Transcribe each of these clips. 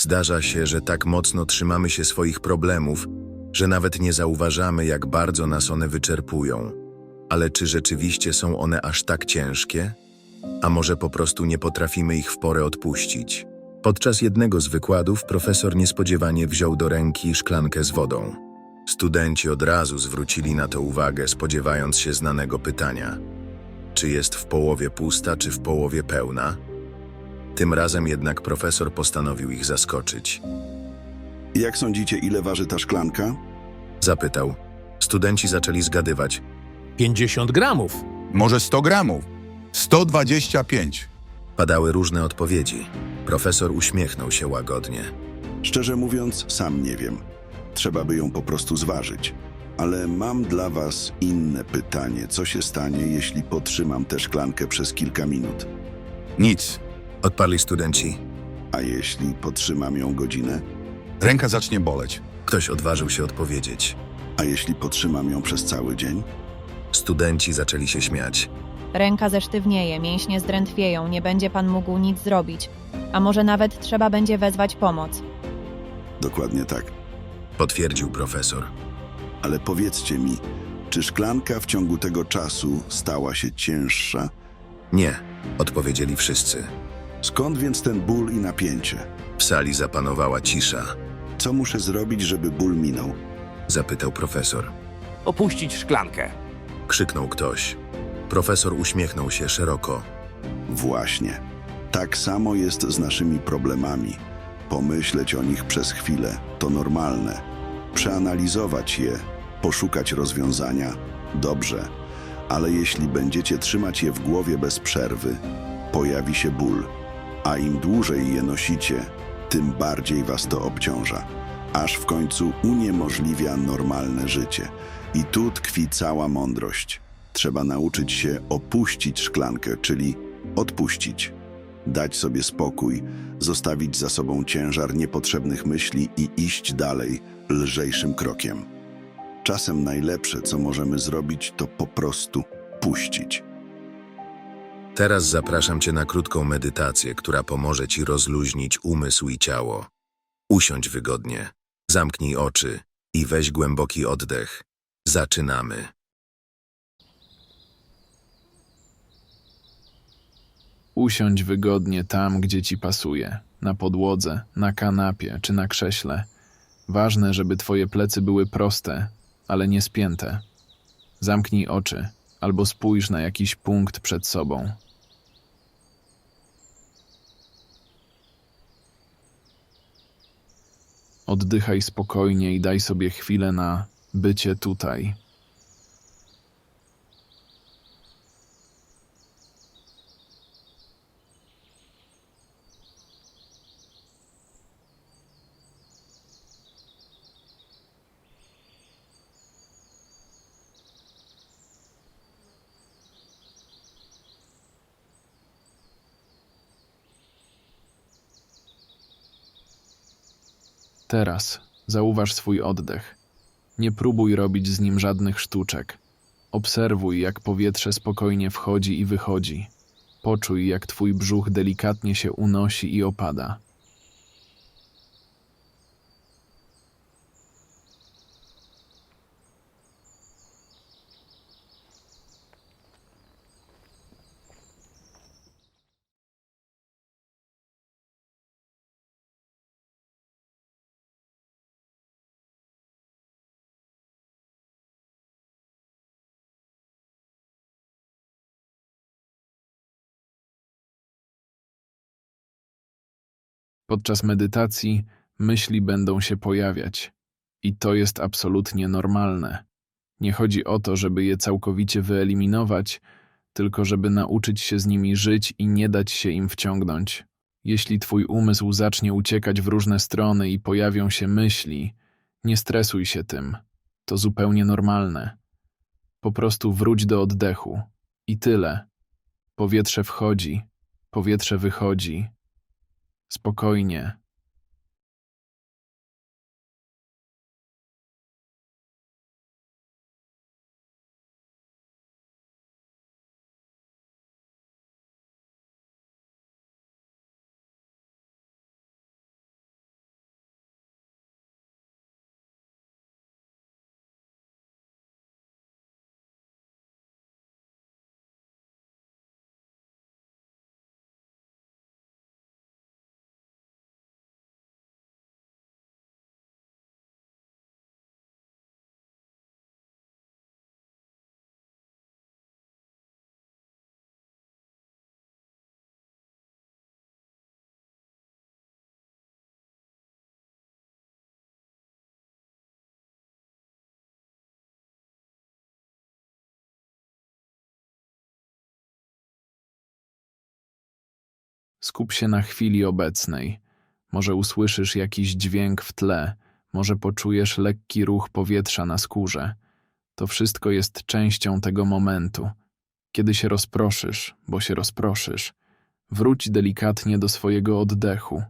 Zdarza się, że tak mocno trzymamy się swoich problemów, że nawet nie zauważamy, jak bardzo nas one wyczerpują. Ale czy rzeczywiście są one aż tak ciężkie? A może po prostu nie potrafimy ich w porę odpuścić? Podczas jednego z wykładów profesor niespodziewanie wziął do ręki szklankę z wodą. Studenci od razu zwrócili na to uwagę, spodziewając się znanego pytania: czy jest w połowie pusta, czy w połowie pełna? Tym razem jednak profesor postanowił ich zaskoczyć. Jak sądzicie, ile waży ta szklanka? Zapytał. Studenci zaczęli zgadywać. 50 gramów. Może 100 gramów? 125. Padały różne odpowiedzi. Profesor uśmiechnął się łagodnie. Szczerze mówiąc, sam nie wiem. Trzeba by ją po prostu zważyć. Ale mam dla was inne pytanie. Co się stanie, jeśli potrzymam tę szklankę przez kilka minut? Nic. Odparli studenci. A jeśli potrzymam ją godzinę? Ręka zacznie boleć. Ktoś odważył się odpowiedzieć. A jeśli potrzymam ją przez cały dzień? Studenci zaczęli się śmiać. Ręka zesztywnieje, mięśnie zdrętwieją, nie będzie pan mógł nic zrobić. A może nawet trzeba będzie wezwać pomoc. Dokładnie tak. Potwierdził profesor. Ale powiedzcie mi, czy szklanka w ciągu tego czasu stała się cięższa? Nie, odpowiedzieli wszyscy. Skąd więc ten ból i napięcie? W sali zapanowała cisza. Co muszę zrobić, żeby ból minął? Zapytał profesor. Opuścić szklankę. Krzyknął ktoś. Profesor uśmiechnął się szeroko. Właśnie. Tak samo jest z naszymi problemami. Pomyśleć o nich przez chwilę to normalne. Przeanalizować je, poszukać rozwiązania dobrze, ale jeśli będziecie trzymać je w głowie bez przerwy, pojawi się ból, a im dłużej je nosicie, tym bardziej was to obciąża, aż w końcu uniemożliwia normalne życie. I tu tkwi cała mądrość. Trzeba nauczyć się opuścić szklankę, czyli odpuścić. Dać sobie spokój, zostawić za sobą ciężar niepotrzebnych myśli i iść dalej lżejszym krokiem. Czasem najlepsze, co możemy zrobić, to po prostu puścić. Teraz zapraszam Cię na krótką medytację, która pomoże Ci rozluźnić umysł i ciało. Usiądź wygodnie, zamknij oczy i weź głęboki oddech. Zaczynamy. Usiądź wygodnie tam, gdzie ci pasuje na podłodze, na kanapie czy na krześle. Ważne, żeby twoje plecy były proste, ale nie spięte. Zamknij oczy albo spójrz na jakiś punkt przed sobą. Oddychaj spokojnie i daj sobie chwilę na bycie tutaj. Teraz zauważ swój oddech. Nie próbuj robić z nim żadnych sztuczek. Obserwuj, jak powietrze spokojnie wchodzi i wychodzi. Poczuj, jak twój brzuch delikatnie się unosi i opada. Podczas medytacji myśli będą się pojawiać. I to jest absolutnie normalne. Nie chodzi o to, żeby je całkowicie wyeliminować, tylko żeby nauczyć się z nimi żyć i nie dać się im wciągnąć. Jeśli twój umysł zacznie uciekać w różne strony i pojawią się myśli, nie stresuj się tym. To zupełnie normalne. Po prostu wróć do oddechu. I tyle. Powietrze wchodzi, powietrze wychodzi. Spokojnie, Skup się na chwili obecnej. Może usłyszysz jakiś dźwięk w tle, może poczujesz lekki ruch powietrza na skórze. To wszystko jest częścią tego momentu. Kiedy się rozproszysz, bo się rozproszysz, wróć delikatnie do swojego oddechu.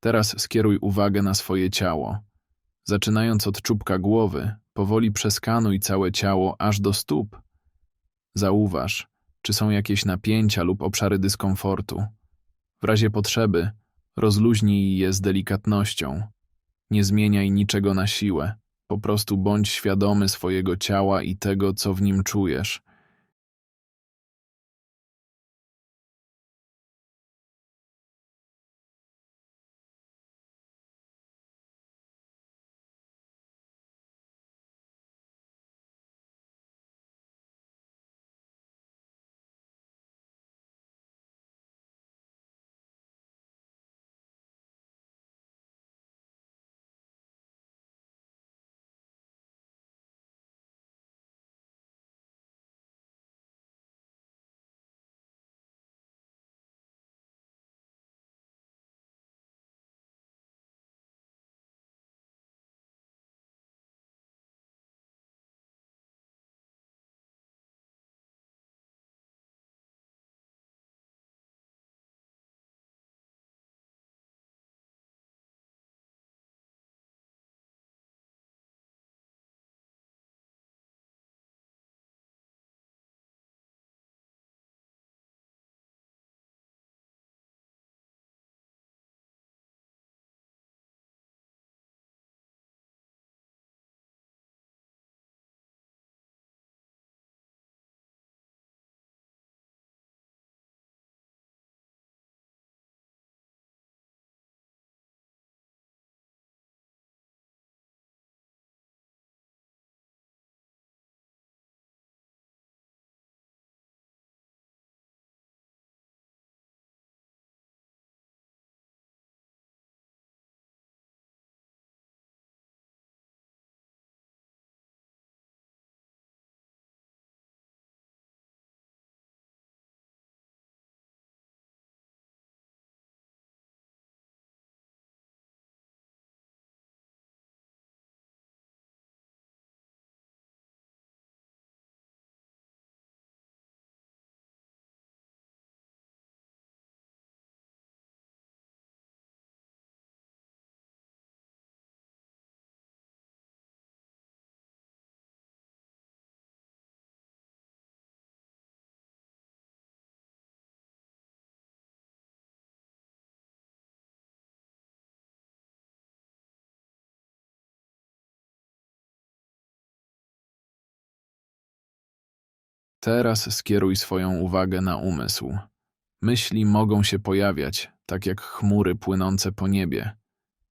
Teraz skieruj uwagę na swoje ciało. Zaczynając od czubka głowy, powoli przeskanuj całe ciało aż do stóp. Zauważ, czy są jakieś napięcia lub obszary dyskomfortu. W razie potrzeby rozluźnij je z delikatnością. Nie zmieniaj niczego na siłę. Po prostu bądź świadomy swojego ciała i tego, co w nim czujesz. Teraz skieruj swoją uwagę na umysł. Myśli mogą się pojawiać, tak jak chmury płynące po niebie.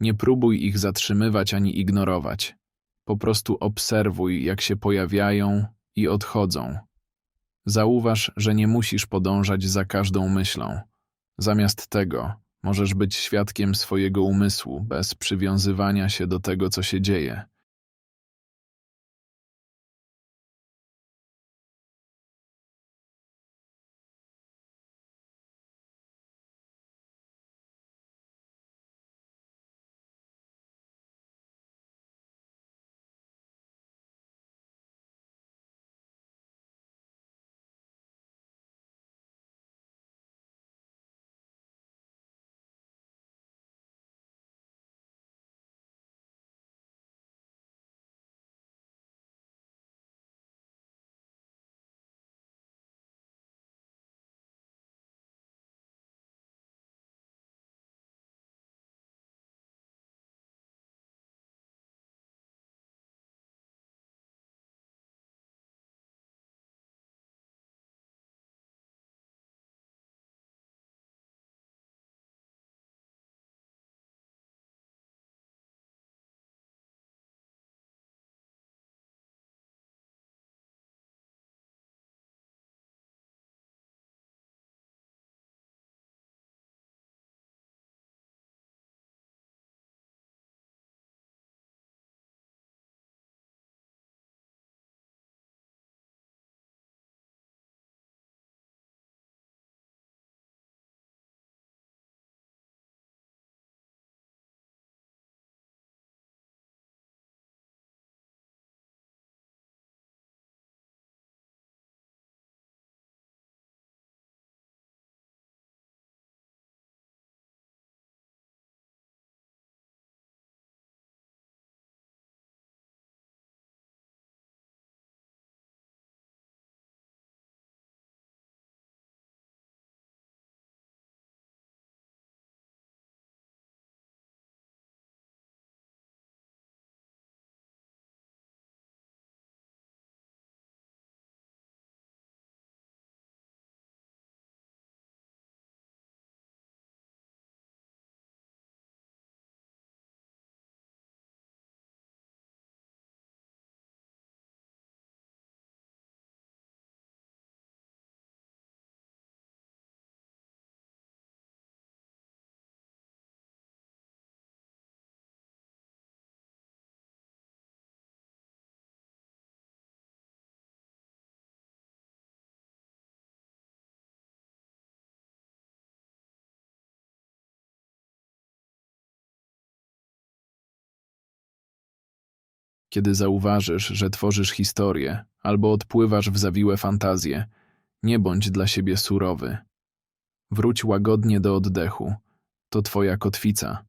Nie próbuj ich zatrzymywać ani ignorować. Po prostu obserwuj, jak się pojawiają i odchodzą. Zauważ, że nie musisz podążać za każdą myślą. Zamiast tego, możesz być świadkiem swojego umysłu bez przywiązywania się do tego, co się dzieje. Kiedy zauważysz, że tworzysz historię albo odpływasz w zawiłe fantazje, nie bądź dla siebie surowy. Wróć łagodnie do oddechu. To twoja kotwica.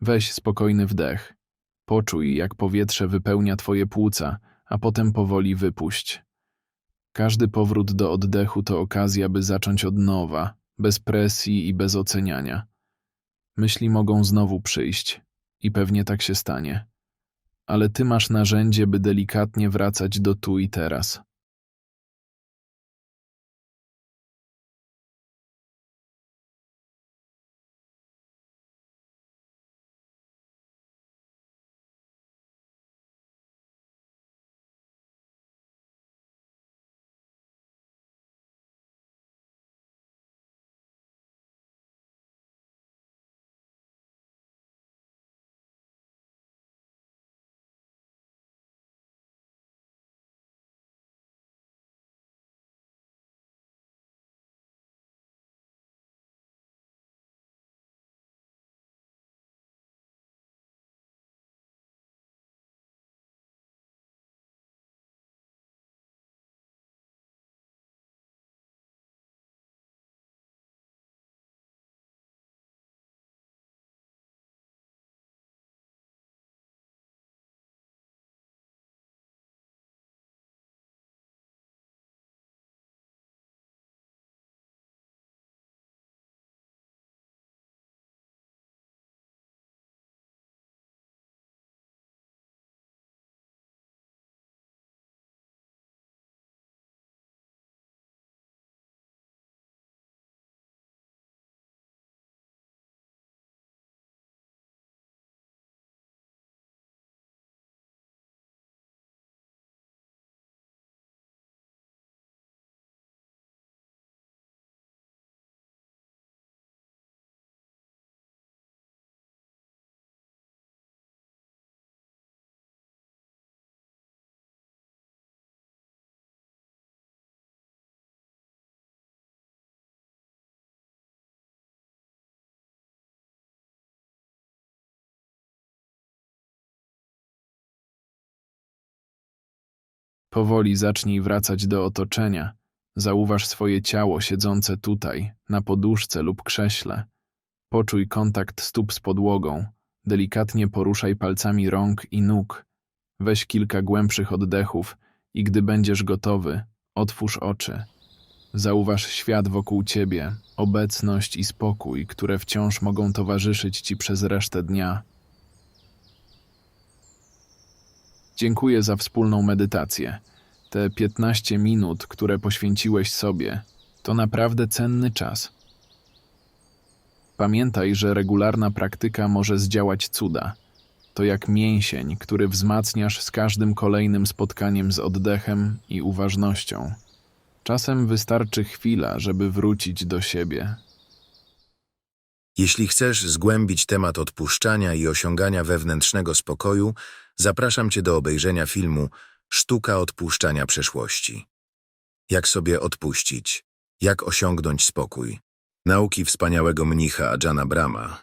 Weź spokojny wdech. Poczuj, jak powietrze wypełnia twoje płuca, a potem powoli wypuść. Każdy powrót do oddechu to okazja, by zacząć od nowa, bez presji i bez oceniania. Myśli mogą znowu przyjść i pewnie tak się stanie ale ty masz narzędzie, by delikatnie wracać do tu i teraz. Powoli zacznij wracać do otoczenia. Zauważ swoje ciało siedzące tutaj, na poduszce lub krześle. Poczuj kontakt stóp z podłogą. Delikatnie poruszaj palcami rąk i nóg. Weź kilka głębszych oddechów i gdy będziesz gotowy, otwórz oczy. Zauważ świat wokół ciebie, obecność i spokój, które wciąż mogą towarzyszyć ci przez resztę dnia. Dziękuję za wspólną medytację. Te 15 minut, które poświęciłeś sobie, to naprawdę cenny czas. Pamiętaj, że regularna praktyka może zdziałać cuda. To jak mięsień, który wzmacniasz z każdym kolejnym spotkaniem z oddechem i uważnością. Czasem wystarczy chwila, żeby wrócić do siebie. Jeśli chcesz zgłębić temat odpuszczania i osiągania wewnętrznego spokoju, zapraszam Cię do obejrzenia filmu Sztuka odpuszczania przeszłości. Jak sobie odpuścić? Jak osiągnąć spokój? Nauki wspaniałego mnicha Ajana Brahma.